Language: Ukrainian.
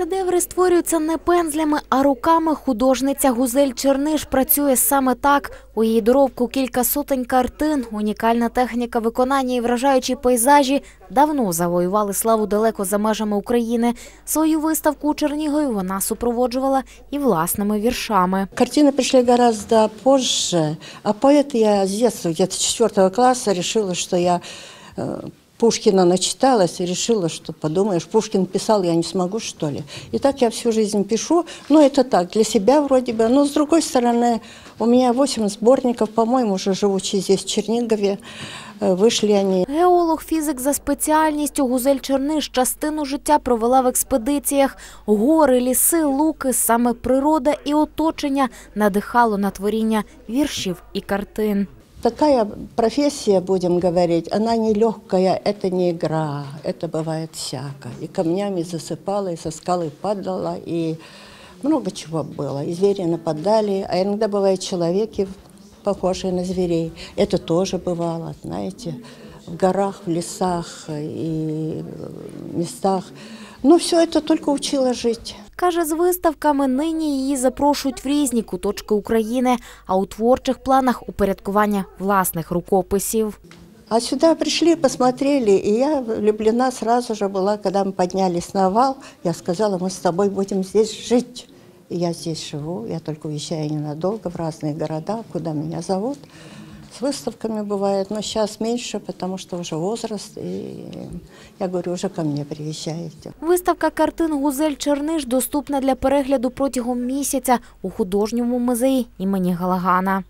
Шедеври створюються не пензлями, а руками. Художниця Гузель Черниш працює саме так. У її доробку кілька сотень картин, унікальна техніка виконання і вражаючі пейзажі давно завоювали славу далеко за межами України. Свою виставку у Чернігові вона супроводжувала і власними віршами. Картины пришли гораздо позже, а поэт я с детства, где-то с четвертого класса, решила, что я э, Пушкина начиталась и решила, что подумаешь, Пушкин писал, я не смогу, что ли. И так я всю жизнь пишу, но это так, для себя вроде бы. Но с другой стороны, у меня 8 сборников, по-моему, уже живучи здесь, в Чернигове, э, вышли они. Геолог, фізик за спеціальністю Гузель Черниш частину життя провела в експедиціях. Гори, ліси, луки, саме природа і оточення надихало на творіння віршів і картин. Такая профессия, будем говорить, она нелегкая, это не игра, это бывает всяко. И камнями засыпала, и со скалы падала, и много чего было. И звери нападали, а иногда бывают человеки, похожие на зверей. Это тоже бывало, знаете, в горах, в лесах и местах. Но все это только учило жить. Каже, з виставками нині її запрошують в різні куточки України, а у творчих планах упорядкування власних рукописів. А сюда пришли, посмотрели, и я влюблена сразу же была, когда мы поднялись на вал. Я сказала, мы с тобой будем здесь жить. И я здесь живу, я только уезжаю ненадолго в разные города, куда меня зовут. С выставками бывает, но сейчас меньше, потому что уже возраст, и я говорю, уже ко мне приезжаете. Виставка картин Гузель Черниш доступна для перегляду протягом місяця у художньому музеї імені Галагана.